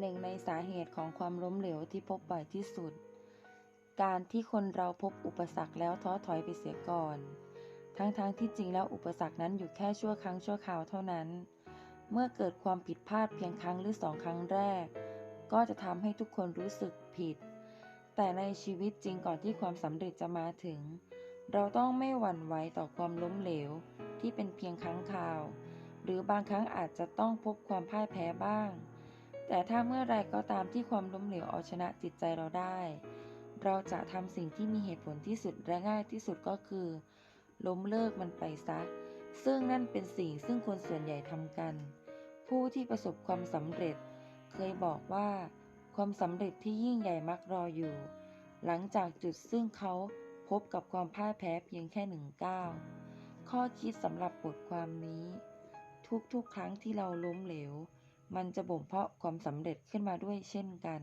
หนึ่งในสาเหตุของความล้มเหลวที่พบบ่อยที่สุด การที่คนเราพบอุปสรรคแล้วท้อถอยไปเสียก่อน ทั้งๆทที่จริงแล้วอุปสรรคนั้นอยู่แค่ชั่วครั้งชั่วคราวเท่านั้น เมื่อเกิดความผิดพลาดเพียงครั้งหรือสองครั้งแรก ก็จะทำให้ทุกคนรู้สึกผิด แต่ในชีวิตจริงก่อนที่ความสำเร็จจะมาถึง เราต้องไม่หวั่นไหวต่อความล้มเหลวที่เป็นเพียงครั้งคราว หรือบางครั้งอาจจะต้องพบความพ่ายแพ้บ้าง แต่ถ้าเมื่อไรก็ตามที่ความล้มเหลวเอาชนะจิตใจเราได้ เราจะทำสิ่งที่มีเหตุผลที่สุดและง่ายที่สุดก็คือ ล้มเลิกมันไปซะ ซึ่งนั่นเป็นสิ่งซึ่งคนส่วนใหญ่ทำกัน ผู้ที่ประสบความสำเร็จ เคยบอกว่า ความสำเร็จที่ยิ่งใหญ่มักรออยู่ หลังจากจุดซึ่งเขาพบกับความพ่ายแพ้เพียงแค่หนึ่งก้าวข้อคิดสำหรับบทความนี้ ทุกๆครั้งที่เราล้มเหลว มันจะบ่มเพาะความสำเร็จขึ้นมาด้วยเช่นกัน